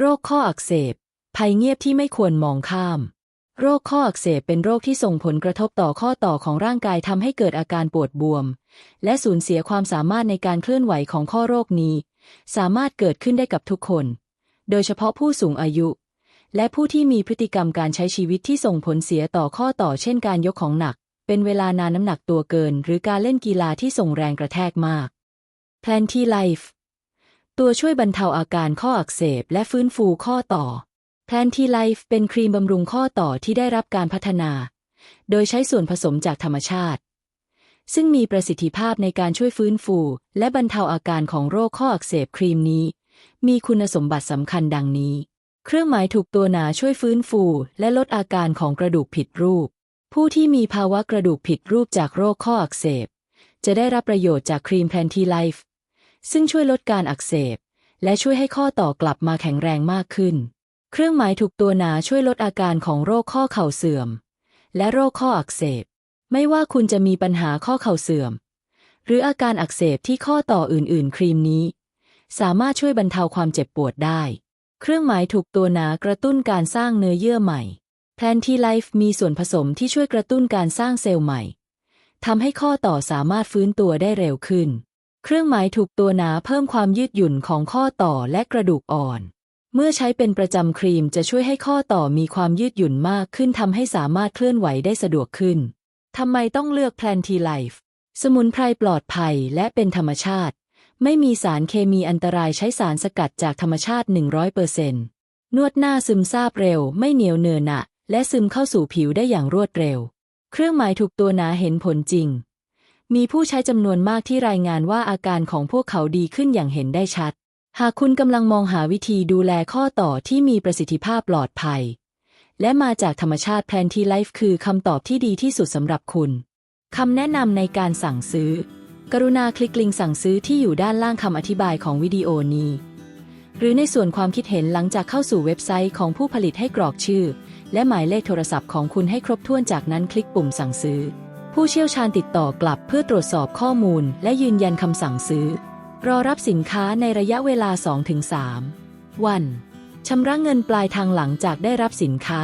โรคข้ออักเสบ ภัยเงียบที่ไม่ควรมองข้าม โรคข้ออักเสบเป็นโรคที่ส่งผลกระทบต่อข้อต่อของร่างกายทำให้เกิดอาการปวดบวม และสูญเสียความสามารถในการเคลื่อนไหวของข้อโรคนี้ สามารถเกิดขึ้นได้กับทุกคน โดยเฉพาะผู้สูงอายุ และผู้ที่มีพฤติกรรมการใช้ชีวิตที่ส่งผลเสียต่อข้อต่อ เช่นการยกของหนัก เป็นเวลานานน้ำหนักตัวเกิน หรือการเล่นกีฬาที่ส่งแรงกระแทกมาก p l a n t y Life ตัวช่วยบรรเทาอาการข้ออักเสบและฟื้นฟูข้อต่อ p l a n t y Life เป็นครีมบำรุงข้อต่อที่ได้รับการพัฒนา โดยใช้ส่วนผสมจากธรรมชาติ ซึ่งมีประสิทธิภาพในการช่วยฟื้นฟู และบรรเทาอาการของโรคข้ออักเสบครีมนี้ มีคุณสมบัติสำคัญดังนี้ เครื่องหมายถูกตัวหนาช่วยฟื้นฟู และลดอาการของกระดูกผิดรูป ผู้ที่มีภาวะกระดูกผิดรูปจากโรคข้ออักเสบ จะได้รับประโยชน์จากครีมแพนทีไลฟ์ ซึ่งช่วยลดการอักเสบ และช่วยให้ข้อต่อกลับมาแข็งแรงมากขึ้น เครื่องหมายถูกตัวหนาช่วยลดอาการของโรคข้อเข่าเสื่อม และโรคข้ออักเสบ ไม่ว่าคุณจะมีปัญหาข้อเข่าเสื่อม หรืออาการอักเสบที่ข้อต่ออื่น ๆ ครีมนี้ สามารถช่วยบรรเทาความเจ็บปวดได้ เครื่องหมายถูกตัวหนากระตุ้นการสร้างเนื้อเยื่อใหม่แพลนทีไลฟ์มีส่วนผสมที่ช่วยกระตุ้นการสร้างเซลล์ใหม่ทำให้ข้อต่อสามารถฟื้นตัวได้เร็วขึ้น เครื่องหมายถูกตัวหนาเพิ่มความยืดหยุ่นของข้อต่อและกระดูกอ่อน เมื่อใช้เป็นประจำครีมจะช่วยให้ข้อต่อมีความยืดหยุ่นมากขึ้นทำให้สามารถเคลื่อนไหวได้สะดวกขึ้น ทำไมต้องเลือกแพลนทีไลฟ์สมุนไพรปลอดภัยและเป็นธรรมชาติ ไม่มีสารเคมีอันตรายใช้สารสกัดจากธรรมชาติ 100%นวดหน้าซึมซาบเร็ว ไม่เหนียวเนือหนะและซึมเข้าสู่ผิวได้อย่างรวดเร็ว เครื่องหมายถูกตัวหนาเห็นผลจริง มีผู้ใช้จำนวนมากที่รายงานว่าอาการของพวกเขาดีขึ้นอย่างเห็นได้ชัด หากคุณกำลังมองหาวิธีดูแลข้อต่อที่มีประสิทธิภาพปลอดภัย และมาจากธรรมชาติแพลนทีไลฟ์คือคำตอบที่ดีที่สุดสำหรับคุณคำแนะนำในการสั่งซื้อ กรุณาคลิกลิงก์สั่งซื้อที่อยู่ด้านล่างคำอธิบายของวิดีโอนี้ หรือในส่วนความคิดเห็นหลังจากเข้าสู่เว็บไซต์ของผู้ผลิตให้กรอกชื่อ และหมายเลขโทรศัพท์ของคุณให้ครบถ้วนจากนั้นคลิกปุ่มสั่งซื้อ ผู้เชี่ยวชาญติดต่อกลับเพื่อตรวจสอบข้อมูล และยืนยันคำสั่งซื้อ รอรับสินค้าในระยะเวลา 2-3 วันชำระเงินปลายทางหลังจากได้รับสินค้า